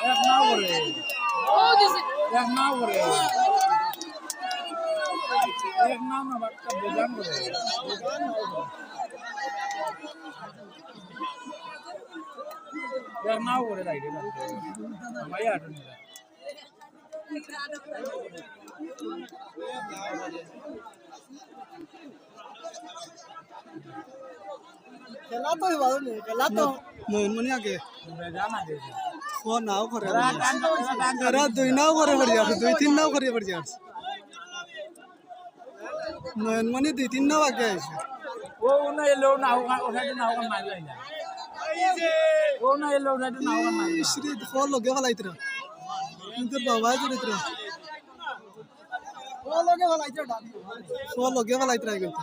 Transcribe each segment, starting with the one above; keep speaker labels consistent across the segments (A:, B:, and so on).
A: এক নাও করে এক নাও করে এক নাও না বাচ্চা বোঝান করে এক নাও করে রাইডে ভাই আটন
B: খেলা তো ভালো নেই খেলা তো আগে ও নাও করে এরা দুই নাও করে পড়ে যাচ্ছে দুই তিন নাও করে পড়ে যাচ্ছে নয়নমণি দুই তিন নাও আগে আছে
A: ও না এলো না ওখানে না ওখানে মারি না ও না এলো ওখানে না ওখানে মারি
B: শ্রী ফল লগে ফেলাইতরা কিন্তু বাবা ফল লগে ফেলাইতরা কিন্তু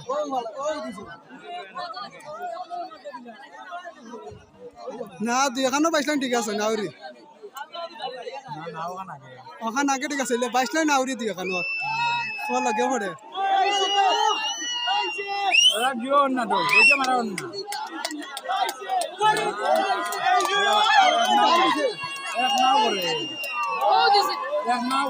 B: না, দুই এখানো বাইশলাইন ঠিক আছে নাউরি
A: ওখানে আগে
B: ঠিক আছে বাইশলাইন নাউরি দুই এখানো ফল লগে পড়ে
A: এক নাও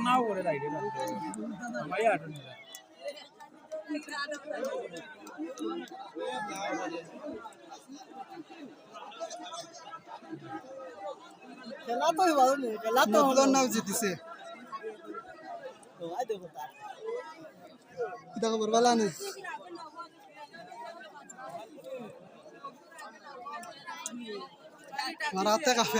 A: নাও করে রাইডে ভাই আটন
B: খেলা তো খেলা তো হলো নাও জিতিছে এটা খবর ভালো নেই মারাতে কাফে